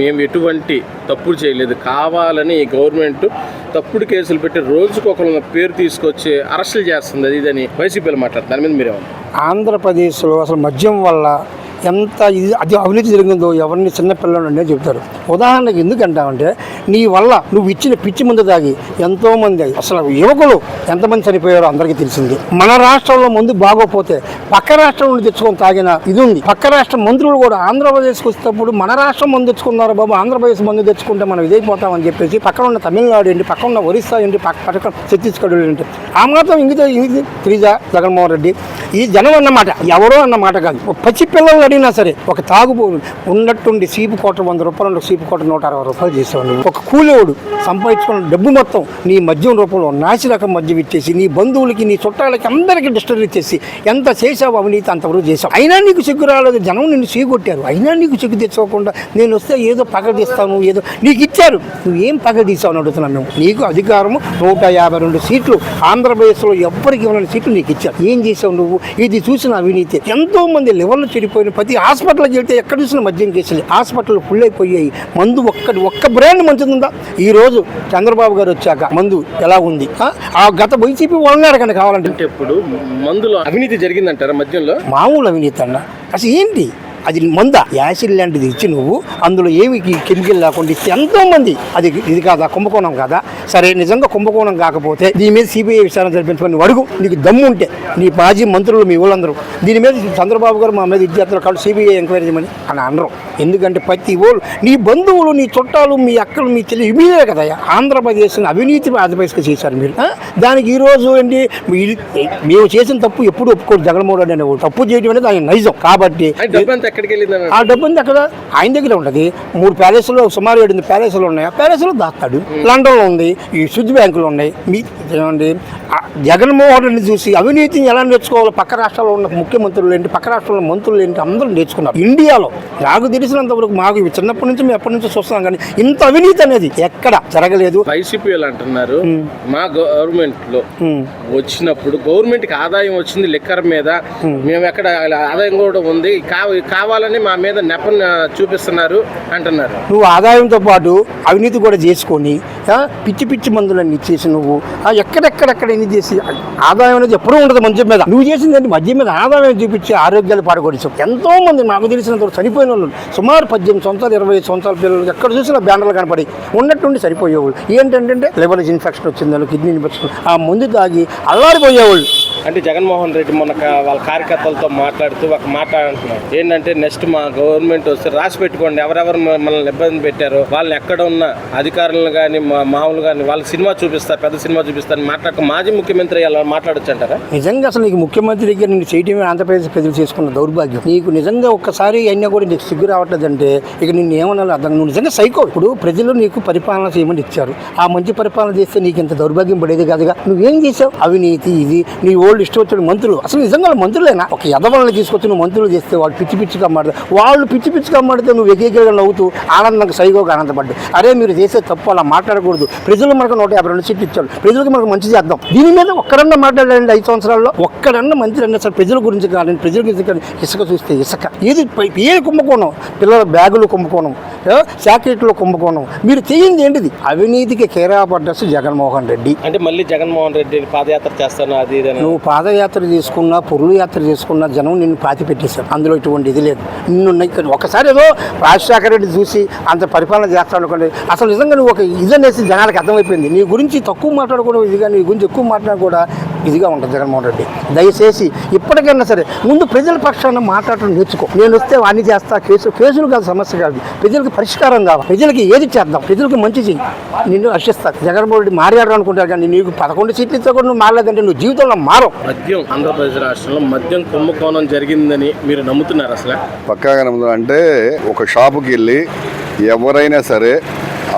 మేము ఎటువంటి తప్పులు చేయలేదు. కావాలని గవర్నమెంట్ తప్పుడు కేసులు పెట్టి రోజుకు ఒకళ్ళ పేరు తీసుకొచ్చి అరెస్టులు చేస్తుంది. అది ఇదని వైసీపీలు మాట్లాడుతుంది దాని మీద మీరేమన్నా ఆంధ్రప్రదేశ్లో అసలు మద్యం వల్ల ఎంత ఇది అది అవినీతి జరిగిందో ఎవరిని చిన్నపిల్లలు అనేవి చెబుతారు. ఉదాహరణకు ఉదాహరణకి ఎందుకంటామంటే నీ వల్ల నువ్వు ఇచ్చిన పిచ్చి ముందు తాగి ఎంతోమంది అసలు యువకులు ఎంతమంది చనిపోయారో అందరికీ తెలిసింది. మన రాష్ట్రంలో ముందు బాగోపోతే పక్క రాష్ట్రం నుండి తెచ్చుకొని తాగిన ఇది ఉంది. పక్క రాష్ట్ర మంత్రులు కూడా ఆంధ్రప్రదేశ్కి వచ్చేటప్పుడు మన రాష్ట్రం మందు తెచ్చుకున్నారు బాబు ఆంధ్రప్రదేశ్ మందు తెచ్చుకుంటే మనం ఇదైపోతామని చెప్పేసి పక్కన ఉన్న తమిళనాడు ఏంటి పక్కన ఉన్న ఒరిస్సా ఏంటి పక్క పక్క ఛత్తీస్గఢ్ ఏంటి ఆ మాత్రం ఇంగితే ఇంగితే త్రిజ జగన్మోహన్ రెడ్డి. ఈ జనం అన్నమాట ఎవరో అన్నమాట కాదు. పచ్చి పిల్లలు అడిగినా సరే ఒక తాగుబో ఉన్నట్టుండి సీపు కోట వంద రూపాయలు ఉండే సీపు కోట నూట అరవై రూపాయలు చేసేవాడు ఒక కూలివాడు సంపాదించుకున్న డబ్బు మొత్తం నీ మద్యం రూపంలో నాసి రకం మద్యం ఇచ్చేసి నీ బంధువులకి నీ చుట్టాలకి అందరికీ డిస్టర్బ్ ఇచ్చేసి ఎంత చేసావు అవినీతి అంతవరకు చేసావు అయినా నీకు సిగ్గు రాలేదు జనం నిన్ను సీగొట్టారు. అయినా నీకు సిగ్గు తెచ్చుకోకుండా నేను వస్తే ఏదో పగదీస్తాను ఏదో నీకు ఇచ్చారు. నువ్వు ఏం పగదీసావు అని అడుగుతున్నాను మేము నీకు అధికారము నూట యాభై రెండు సీట్లు ఆంధ్రప్రదేశ్లో ఎవ్వరికి ఇవ్వని సీట్లు నీకు ఇచ్చారు. ఏం చేసావు నువ్వు? ఇది చూసిన అవినీతి. ఎంతో మంది లివర్లు చెడిపోయిన ప్రతి హాస్పిటల్కి వెళ్తే ఎక్కడ చూసిన మద్యం కేసులు? హాస్పిటల్ ఫుల్ అయిపోయాయి. మందు ఒక్కటి ఒక్క బ్రాండ్ మంచిదిందా ఈ రోజు చంద్రబాబు గారు వచ్చాక మందు ఎలా ఉంది? ఆ? గత వైసీపీ వాళ్ళని అడగండి కావాలంటే. ఇప్పుడు మందులో అవినీతి జరిగిందంటారా మద్యంలో? మామూలు అవినీతి అన్న. అసలు ఏంటి? అది మంద? యాసిడ్ లాంటిది ఇచ్చి నువ్వు అందులో ఏమి కెమికల్ లేకుండా ఇస్తే ఎంతో మంది అది ఇది కాదా? కుంభకోణం కాదా? సరే నిజంగా కుంభకోణం కాకపోతే దీని మీద సిబిఐ విచారణ జరిపించుకొని నువ్వు అడుగు. నీకు దమ్ము ఉంటే నీ మాజీ మంత్రులు మీ వాళ్ళందరూ దీని మీద చంద్రబాబు గారు మా మీద విద్యార్థులు కాదు సిబిఐ ఎంక్వైరీ చేయమని అని అనరు. ఎందుకంటే ప్రతి ఓళ్ళు నీ బంధువులు నీ చుట్టాలు మీ అక్కలు మీ చెల్లి మీరే కదా ఆంధ్రప్రదేశ్ అవినీతి ఆంధ్రప్రదేశ్కి చేశారు మీరు? దానికి ఈ రోజు ఏంటి? మీ- మేము చేసిన తప్పు ఎప్పుడు ఒప్పుకోరు జగన్మోహన్ రెడ్డి అనేవాడు తప్పు చేయడం అనేది ఆయన నైజం. కాబట్టి ఆ డబ్బు ఉంది అక్కడ ఆయన దగ్గర ఉంటుంది. మూడు ప్యాలెస్లో సుమారు ఏడు ప్యాలెస్లు ఉన్నాయి. ఆ ప్యాలెస్లో దాస్తాడు. లండన్లో ఉంది. ఈ స్విచ్ బ్యాంకులు ఉన్నాయి. మీ జగన్మోహన్ రెడ్డిని చూసి అవినీతిని ఎలా నేర్చుకోవాలో? పక్క రాష్ట్రాల్లో ఉన్న ముఖ్యమంత్రులు ఏంటి? పక్క రాష్ట్రాల్లో మంత్రులు ఏంటి? అందరూ నేర్చుకున్నారు. ఇండియాలో నాకు తెలిసినంత వరకు మాకు ఇవి చిన్నప్పటి నుంచి మేము ఎప్పటి నుంచి చూస్తున్నాం కానీ ఇంత అవినీతి అనేది ఎక్కడ జరగలేదు. వైసీపీ అంటున్నారు మా గవర్నమెంట్లో. వచ్చినప్పుడు గవర్నమెంట్కి ఆదాయం వచ్చింది లిక్కర్ మీద. మేము ఎక్కడ ఆదాయం కూడా ఉంది. కావ- కావాలని మా మీద నెపం చూపిస్తున్నారు అంటున్నారు. నువ్వు ఆదాయంతో పాటు అవినీతి కూడా చేసుకొని పిచ్చి పిచ్చి మందులన్నీ ఇచ్చేసి నువ్వు ఎక్కడెక్కడెక్కడ ఎన్ని చేసి ఆదాయం అనేది ఎప్పుడూ ఉండదు మద్యం మీద. నువ్వు చేసిందండి మద్యం మీద ఆదాయం చూపించి ఆరోగ్యాలు పాడగొడిచావు ఎంతో మంది నాకు తెలిసినంత చనిపోయిన వాళ్ళు సుమారు పద్దెనిమిది సంవత్సరాలు ఇరవై ఐదు సంవత్సరాల పిల్లలు ఎక్కడ చూసినా బ్యానర్లు కనపడి ఉన్నట్టుండి సరిపోయేవాళ్ళు. ఏంటంటే లివర్ ఇన్ఫెక్షన్ వచ్చిందని కిడ్నీ ఇన్ఫెక్షన్ ఆ మందు తాగి అల్లాడిపోయేవాళ్ళు. అంటే జగన్మోహన్ రెడ్డి మొన్న వాళ్ళ కార్యకర్తలతో మాట్లాడుతూ ఒక మాట అంటున్నారు ఏంటంటే నెక్స్ట్ మా గవర్నమెంట్ వస్తే రాసి పెట్టుకోండి. ఎవరెవరు మనల్ని ఇబ్బంది పెట్టారు వాళ్ళని ఎక్కడ ఉన్న అధికారులను కానీ మా మామూలు కానీ వాళ్ళకి సినిమా చూపిస్తారు పెద్ద సినిమా చూపిస్తారు మాట్లాడక మాజీ ముఖ్యమంత్రి అలా మాట్లాడచ్చు అంటారా నిజంగా అసలు నీకు ముఖ్యమంత్రి దగ్గర నేను చేయటమే ఆంధ్రప్రదేశ్ ప్రజలు చేసుకున్న దౌర్భాగ్యం. నీకు నిజంగా ఒక్కసారి అయినా కూడా నీకు సిగ్గు రావట్లేదంటే ఇక నేను ఏమన్నా అర్థం నువ్వు నిజంగా సైకో. ఇప్పుడు ప్రజలు నీకు పరిపాలన చేయమని ఇచ్చారు. ఆ మంచి పరిపాలన చేస్తే నీకు ఇంత దౌర్భాగ్యం పడేది కాదుగా. నువ్వేం చేసావు? అవినీతి ఇది. నీ ఓల్డ్ ఇష్టం వచ్చిన మంత్రులు. అసలు నిజంగా మంత్రులేనా? ఒక యదవలను తీసుకొచ్చి నువ్వు మంత్రులు చేస్తే వాళ్ళు పిచ్చి పిచ్చిగా మాడితే వాళ్ళు పిచ్చి పిచ్చిగా మాడితే నువ్వు ఎకేకగా నవ్వుతూ ఆనందంగా సైకోగా ఆనందపడ్డు అరే మీరు చేసే తప్పు అలా మాట్లాడకూడదు. ప్రజలు మనకు నూట యాభై రెండు సీట్లు ఇచ్చారు. ప్రజలకు మనకు మంచి చేద్దాం. దీని మీద ఒక్కరన్నా మాట్లాడండి ఐదు సంవత్సరాల్లో. ఒక్కడన్నా మంత్రి అన్న సార్ ప్రజల గురించి కానీ ప్రజల గురించి కానీ ఇసుక చూస్తే ఇసుక. ఏది ఏ కుంభకోణం? పిల్లల బ్యాగులు కుంభకోణం. శాక్రెట్లో కుంభకోణం. మీరు చేయింది ఏంటిది? అవినీతికి కేరాపడ్డస్ జగన్మోహన్ రెడ్డి. అంటే మళ్ళీ జగన్మోహన్ రెడ్డి పాదయాత్ర చేస్తాను అది అని నువ్వు పాదయాత్ర తీసుకున్నా పొరుగు యాత్ర తీసుకున్నా జనం నిన్ను పాతి పెట్టేశారు అందులో ఇటువంటి ఇది లేదు. నిన్నున్నాయి ఇక్కడ ఒకసారి ఏదో రాజశేఖర రెడ్డి చూసి అంత పరిపాలన చేస్తాడు అనుకోండి అసలు నిజంగా నువ్వు ఒక ఇదనేసి జనాలకు అర్థమైపోయింది. నీ గురించి తక్కువ మాట్లాడకూడదు కానీ నీ గురించి ఎక్కువ మాట్లాడ కూడా ఇదిగా ఉంటుంది జగన్మోహన్ రెడ్డి. దయచేసి ఇప్పటికైనా సరే ముందు ప్రజల పక్షాన మాట్లాడటం నేర్చుకో. నేను వస్తే వాణ్ణి చేస్తా కేసు కేసులు కాదు సమస్య కాదు. ప్రజలకు పరిష్కారం కావాలి. ప్రజలకి ఏది చేద్దాం? ప్రజలకు మంచి చెయ్యి. నిన్ను హర్షిస్తారు జగన్మోహన్ రెడ్డి మారాడు అనుకుంటారు కానీ నీకు పదకొండు సీట్లు ఇస్తే కూడా నువ్వు మారలేదంటే నువ్వు జీవితంలో మారవు. మద్యం ఆంధ్రప్రదేశ్ రాష్ట్రంలో మద్యం కుంభకోణం జరిగిందని మీరు నమ్ముతున్నారు అసలు? పక్కాగా నమ్ముతాం అంటే ఒక షాపుకి వెళ్ళి ఎవరైనా సరే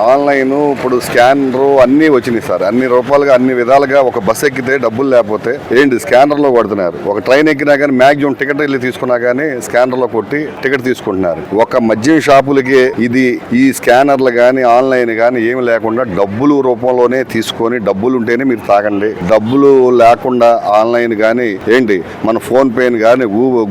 ఆన్లైన్ ఇప్పుడు స్కానర్ అన్ని వచ్చినాయి సార్. అన్ని రూపాయలుగా అన్ని విధాలుగా ఒక బస్ ఎక్కితే డబ్బులు లేకపోతే ఏంటి? స్కానర్లో కొడుతున్నారు. ఒక ట్రైన్ ఎక్కినా కానీ మాక్సిమం టికెట్ వెళ్ళి తీసుకున్నా కానీ స్కానర్లో కొట్టి టికెట్ తీసుకుంటున్నారు. ఒక మద్యం షాపులకి ఇది ఈ స్కానర్లు కానీ ఆన్లైన్ కానీ ఏమి లేకుండా డబ్బులు రూపంలోనే తీసుకొని డబ్బులు ఉంటేనే మీరు తాగండి. డబ్బులు లేకుండా ఆన్లైన్ కానీ ఏంటి? మన ఫోన్ పేని కానీ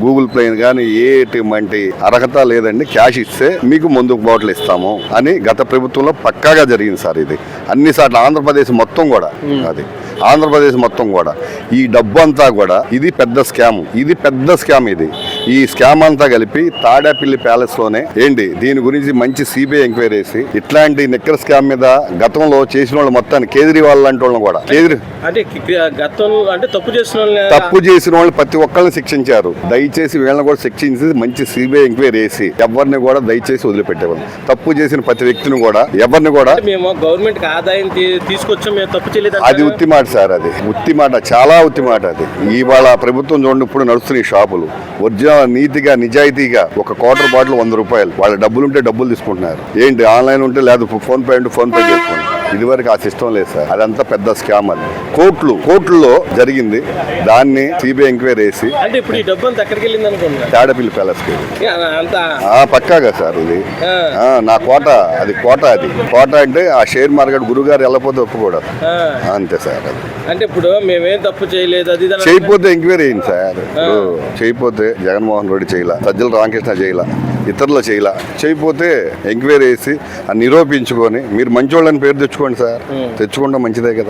గూగుల్ పే కానీ ఏటువంటి అర్హత లేదండి. క్యాష్ ఇస్తే మీకు ముందుకు బాటిల్ ఇస్తాము అని గత ప్రభుత్వంలో పక్కాగా జరిగింది సార్ ఇది. అన్ని సార్లు ఆంధ్రప్రదేశ్ మొత్తం కూడా అది. ఆంధ్రప్రదేశ్ మొత్తం కూడా. ఈ డబ్బు అంతా కూడా ఇది పెద్ద స్కామ్. ఇది పెద్ద స్కామ్ ఇది. ఈ స్కామ్ అంతా కలిపి తాడాపిల్లి ప్యాలెస్లోనే ఏంటి? దీని గురించి మంచి సిబిఐ ఎంక్వైరీ చేసి ఇట్లాంటి నిక్కర్ స్కామ్ మీద గతంలో చేసిన వాళ్ళు మొత్తాన్ని కేజ్రీవాల్ లాంటి వాళ్ళని కూడా. కేజ్రీ అంటే గతంలో అంటే తప్పు చేసిన తప్పు చేసిన వాళ్ళు ప్రతి ఒక్కరిని శిక్షించారు. దయచేసి వీళ్ళని కూడా శిక్షించి మంచి సిబిఐ ఎంక్వైరీ చేసి ఎవరిని కూడా దయచేసి వదిలిపెట్టేవాళ్ళు. తప్పు చేసిన ప్రతి వ్యక్తిని కూడా ఎవరిని కూడా మేము గవర్నమెంట్ ఆదాయం తీసుకొచ్చాం మేము తప్పు చేయలేదు అది ఉత్తి మాట సార్ అది. ఉత్తి మాట చాలా ఉత్తి మాట అది. ఇవాళ ప్రభుత్వం చూడండి ఇప్పుడు నడుస్తున్నాయి షాపులు. ఒరిజినల్ నీతిగా నిజాయితీగా ఒక క్వార్టర్ బాటిల్ వంద రూపాయలు. వాళ్ళ డబ్బులు ఉంటే డబ్బులు తీసుకుంటున్నారు. ఏంటి ఆన్లైన్ ఉంటే లేదు ఫోన్ పే ఉంటే ఫోన్ పే చేసుకుంటున్నారు. ఇదివరకు ఆ సిస్టమ్ లేదు సార్. అదంతా పెద్ద స్కామ్ అది. కోట్లు కోట్లలో జరిగింది. దాన్ని సిబిఐ ఎంక్వైరీ వేసి అంటే ఇప్పుడు ఈ డబ్బు అంతా ఎక్కడికి వెళ్ళింది అనుకున్నా తాడపిల్లి ప్యాలెస్కి అంత ఆ, పక్కాగా సార్ ఇది. ఆ. నా కోట అది కోట అది. కోట అంటే ఆ షేర్ మార్కెట్ గురుగారు వెళ్ళకపోతే ఒప్పుకోవడం అంతే సార్ అది. అంటే ఇప్పుడు మేమేం తప్పు చేయలేదు అది ఇది అని చేయకపోతే ఎంక్వైరీ అయింది సార్. ఇప్పుడు చేయకపోతే జగన్మోహన్ రెడ్డి చేయలా సజ్జల రామకృష్ణ చేయలా ఇతరులు చేయలా. చేయకపోతే ఎంక్వైరీ వేసి అది నిరూపించుకొని మీరు మంచోళ్ళని పేరు తెచ్చుకోండి సార్. తెచ్చుకోవడం మంచిదే కదా.